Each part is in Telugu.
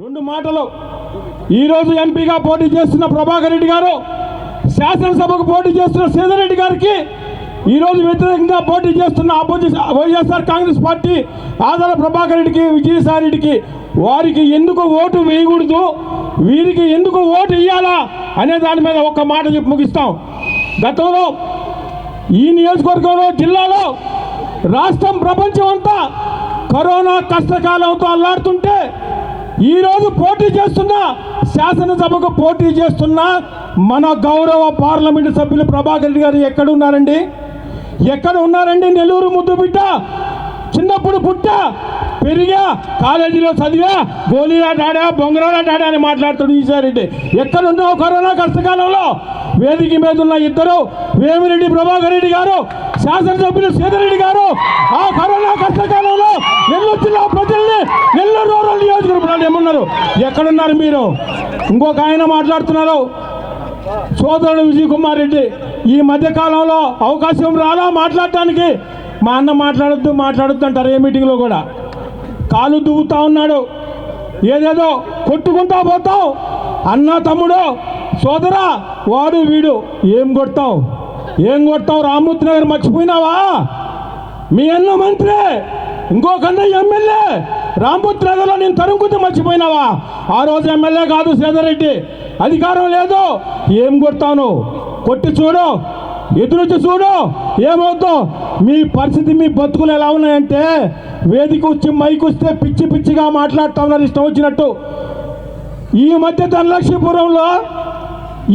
రెండు మాటలు. ఈరోజు ఎంపీగా పోటీ చేస్తున్న ప్రభాకర్ రెడ్డి గారు శాసనసభకు పోటీ చేస్తున్న శ్రీధర్ రెడ్డి గారికి ఈరోజు వ్యతిరేకంగా పోటీ చేస్తున్న అపోజిషన్ వైఎస్ఆర్ కాంగ్రెస్ పార్టీ ఆధార ప్రభాకర్ రెడ్డికి విజయసాయి రెడ్డికి వారికి ఎందుకు ఓటు వేయకూడదు వీరికి ఎందుకు ఓటు ఇవ్వాలా అనే దాని మీద ఒక్క మాట చెప్పి ముగిస్తాం. గతంలో ఈ నియోజకవర్గంలో జిల్లాలో రాష్ట్రం ప్రపంచం అంతా కరోనా కష్టకాలంతో అల్లాడుతుంటే ఈరోజు పోటీ చేస్తున్న శాసనసభకు పోటీ చేస్తున్న మన గౌరవ పార్లమెంటు సభ్యులు ప్రభాకర్ రెడ్డి గారు ఎక్కడ ఉన్నారండి? ఎక్కడ ఉన్నారండి నెల్లూరు ముద్దు బిడ్డ? చిన్నప్పుడు పుట్టి పెరిగా కాలేజీలో చదివా గోళీలాట ఆడా బొంగరాలాట ఆడా అని మాట్లాడుతుంది ఈసారెడ్డి ఎక్కడున్నావు కరోనా కష్టకాలంలో? వేదిక మీద ఉన్న ఇద్దరు వేమిరెడ్డి ప్రభాకర్ రెడ్డి గారు శాసనసభ్యులు సీతారెడ్డి గారు ఆ కరోనా కష్టకాలంలో నెల్లూరు జిల్లా ప్రజల్ని నెల్లూరు రూరల్ నియోజకవర్గంలో ఏమన్నారు? ఎక్కడున్నారు మీరు? ఇంకొక ఆయన మాట్లాడుతున్నారు సోదరుడు విజయ్ కుమార్ రెడ్డి. ఈ మధ్యకాలంలో అవకాశం రాలా మాట్లాడటానికి? మా అన్న మాట్లాడొద్దు మాట్లాడొద్దు అంటారు ఏ మీటింగ్లో కూడా. కాలు దువ్వుతా ఉన్నాడు. ఏదేదో కొట్టుకుంటా పోతావు. అన్న తమ్ముడు సోదరా వాడు వీడు. ఏం కొడతావు? ఏం కొడతావు? రామూర్తి నగర్ మర్చిపోయినావా? మీ అన్న మంత్రి ఇంకో ఇంకొకన్న ఎమ్మెల్యే. రామ్మూర్తి నగర్లో నేను తరుముకుంటే మర్చిపోయినావా? ఆ రోజు ఎమ్మెల్యే కాదు సేదరెడ్డి అధికారం లేదు. ఏం కొడతాను? కొట్టి చూడు. ఎదురొచ్చి చూడు. ఏమవుద్దో? మీ పరిస్థితి మీ బతుకులు ఎలా ఉన్నాయంటే వేదిక వచ్చి మైకి వస్తే పిచ్చి పిచ్చిగా మాట్లాడుతా ఉన్నారు ఇష్టం వచ్చినట్టు. ఈ మధ్య ధనలక్ష్మీపురంలో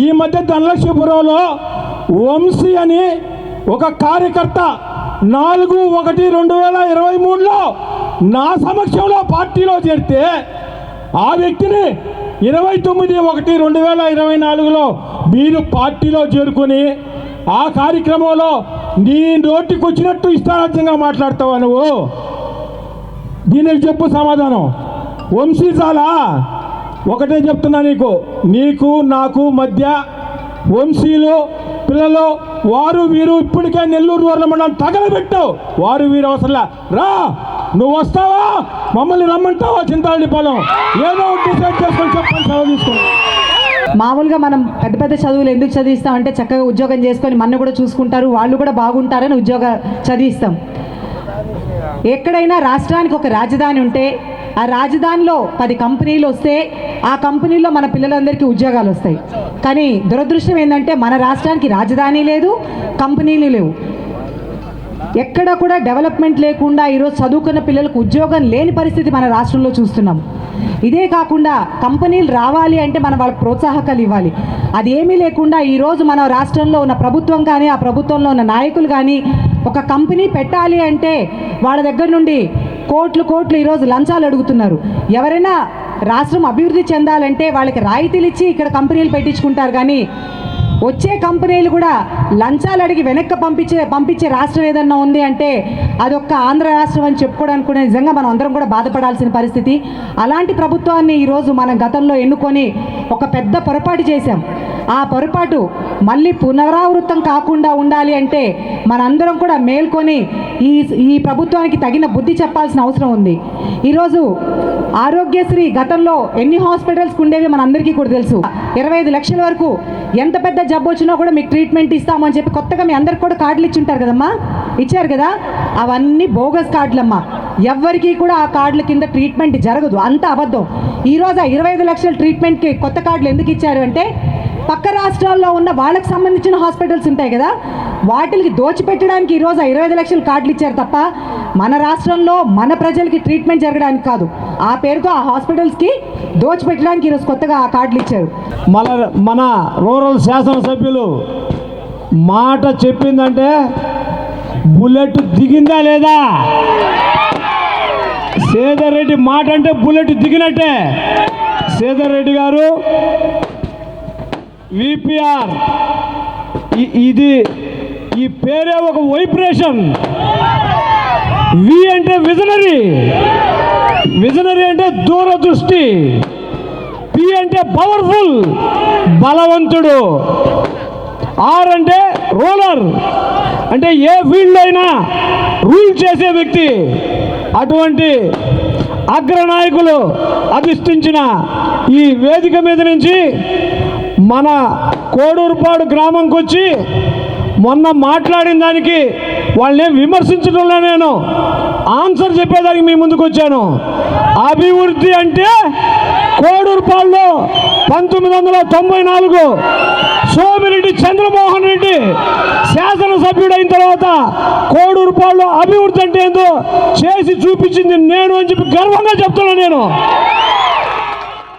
ఈ మధ్య ధనలక్ష్మీపురంలో వంశీ అని ఒక కార్యకర్త నాలుగు ఒకటి రెండు వేల ఇరవై మూడులో నా సమక్షంలో పార్టీలో చేరితే ఆ వ్యక్తిని ఇరవై తొమ్మిది ఒకటి రెండు వేల ఇరవై నాలుగులో మీరు పార్టీలో చేరుకొని ఆ కార్యక్రమంలో నీ నోటికి వచ్చినట్టు ఇష్టారాజ్యంగా మాట్లాడతావా నువ్వు? దీనికి చెప్పు సమాధానం. వంశీ చాలా ఒకటే చెప్తున్నా నీకు. నీకు నాకు మధ్య వంశీలు పిల్లలు వారు వీరు ఇప్పటికే నెల్లూరు వర్ల మండలం తగలబెట్టు. వారు వీరు అవసరంలా. రా నువ్వు వస్తావా? మమ్మల్ని రమ్మంటావా? చింతాడి పొలం. ఏదో డిసైడ్ చేసుకొని చెప్పండి సెలవు తీసుకుని. మామూలుగా మనం పెద్ద పెద్ద చదువులు ఎందుకు చదివిస్తామంటే చక్కగా ఉద్యోగం చేసుకొని మన కూడా చూసుకుంటారు వాళ్ళు కూడా బాగుంటారని ఉద్యోగ చదివిస్తాం. ఎక్కడైనా రాష్ట్రానికి ఒక రాజధాని ఉంటే ఆ రాజధానిలో పది కంపెనీలు వస్తే ఆ కంపెనీలో మన పిల్లలందరికీ ఉద్యోగాలు వస్తాయి. కానీ దురదృష్టం ఏంటంటే మన రాష్ట్రానికి రాజధాని లేదు కంపెనీలు లేవు. ఎక్కడ కూడా డెవలప్మెంట్ లేకుండా ఈరోజు చదువుకున్న పిల్లలకు ఉద్యోగం లేని పరిస్థితి మన రాష్ట్రంలో చూస్తున్నాం. ఇదే కాకుండా కంపెనీలు రావాలి అంటే మనం వాళ్ళకి ప్రోత్సాహకాలు ఇవ్వాలి. అది ఏమీ లేకుండా ఈరోజు మన రాష్ట్రంలో ఉన్న ప్రభుత్వం కానీ ఆ ప్రభుత్వంలో ఉన్న నాయకులు కానీ ఒక కంపెనీ పెట్టాలి అంటే వాళ్ళ దగ్గర నుండి కోట్లు కోట్లు ఈరోజు లంచాలు అడుగుతున్నారు. ఎవరైనా రాష్ట్రం అభివృద్ధి చెందాలంటే వాళ్ళకి రాయితీలు ఇచ్చి ఇక్కడ కంపెనీలు పెట్టించుకుంటారు కానీ వచ్చే కంపెనీలు కూడా లంచాలు అడిగి వెనక్కి పంపించే పంపించే రాష్ట్రం ఏదన్నా ఉంది అంటే అదొక్క ఆంధ్ర రాష్ట్రం అని చెప్పుకోవడానికి కూడా నిజంగా మనం అందరం కూడా బాధపడాల్సిన పరిస్థితి. అలాంటి ప్రభుత్వాన్ని ఈరోజు మనం గతంలో ఎన్నుకొని ఒక పెద్ద పొరపాటు చేశాం. ఆ పొరపాటు మళ్ళీ పునరావృతం కాకుండా ఉండాలి అంటే మనందరం కూడా మేల్కొని ఈ ఈ ప్రభుత్వానికి తగిన బుద్ధి చెప్పాల్సిన అవసరం ఉంది. ఈరోజు ఆరోగ్యశ్రీ గతంలో ఎన్ని హాస్పిటల్స్కి ఉండేవి మనందరికీ కూడా తెలుసు. ఇరవై ఐదు లక్షల వరకు ఎంత పెద్ద జబ్బు వచ్చినా కూడా మీకు ట్రీట్మెంట్ ఇస్తామని చెప్పి కొత్తగా మీ అందరికి కూడా కార్డులు ఇచ్చి ఉంటారు కదమ్మా? ఇచ్చారు కదా? అవన్నీ బోగస్ కార్డులమ్మా. ఎవ్వరికీ కూడా ఆ కార్డుల కింద ట్రీట్మెంట్ జరగదు. అంత అబద్ధం. ఈరోజు ఆ ఇరవై ఐదు లక్షల ట్రీట్మెంట్కి కొత్త కార్డులు ఎందుకు ఇచ్చారు అంటే పక్క రాష్ట్రాల్లో ఉన్న వాళ్ళకి సంబంధించిన హాస్పిటల్స్ ఉంటాయి కదా వాటికి దోచిపెట్టడానికి ఈరోజు ఇరవై ఐదు లక్షలు కార్డులు ఇచ్చారు తప్ప మన రాష్ట్రంలో మన ప్రజలకి ట్రీట్మెంట్ జరగడానికి కాదు. ఆ పేరుతో ఆ హాస్పిటల్స్కి దోచిపెట్టడానికి ఈరోజు కొత్తగా ఆ కార్డులు ఇచ్చారు. మన మన రూరల్ శాసనసభ్యులు మాట చెప్పిందంటే బుల్లెట్ దిగిందా లేదా? సేదర్ రెడ్డి మాట అంటే బుల్లెట్ దిగినట్టే. సేదర్ రెడ్డి గారు విపిఆర్. ఇది ఈ పేరే ఒక వైబ్రేషన్. వి అంటే విజనరీ. విజనరీ అంటే దూరదృష్టి. పి అంటే పవర్ఫుల్ బలవంతుడు. ఆర్ అంటే రూలర్. అంటే ఏ ఫీల్డ్ అయినా రూల్ చేసే వ్యక్తి. అటువంటి అగ్రనాయకులు అధిష్ఠించిన ఈ వేదిక మీద నుంచి మన కోడూరుపాడు గ్రామంకి వచ్చి మొన్న మాట్లాడిన దానికి వాళ్ళని విమర్శించడంలో నేను. ఆన్సర్ చెప్పేదానికి మీ ముందుకు వచ్చాను అభివృద్ధి అంటే కోడూరుపాడులో పంతొమ్మిది వందల తొంభై నాలుగు సోమిరెడ్డి చంద్రమోహన్ రెడ్డి శాసనసభ్యుడైన తర్వాత కోడూరుపాడులో అభివృద్ధి అంటే ఏందో చేసి చూపించింది నేను అని చెప్పి గర్వంగా చెప్తున్నాను నేను.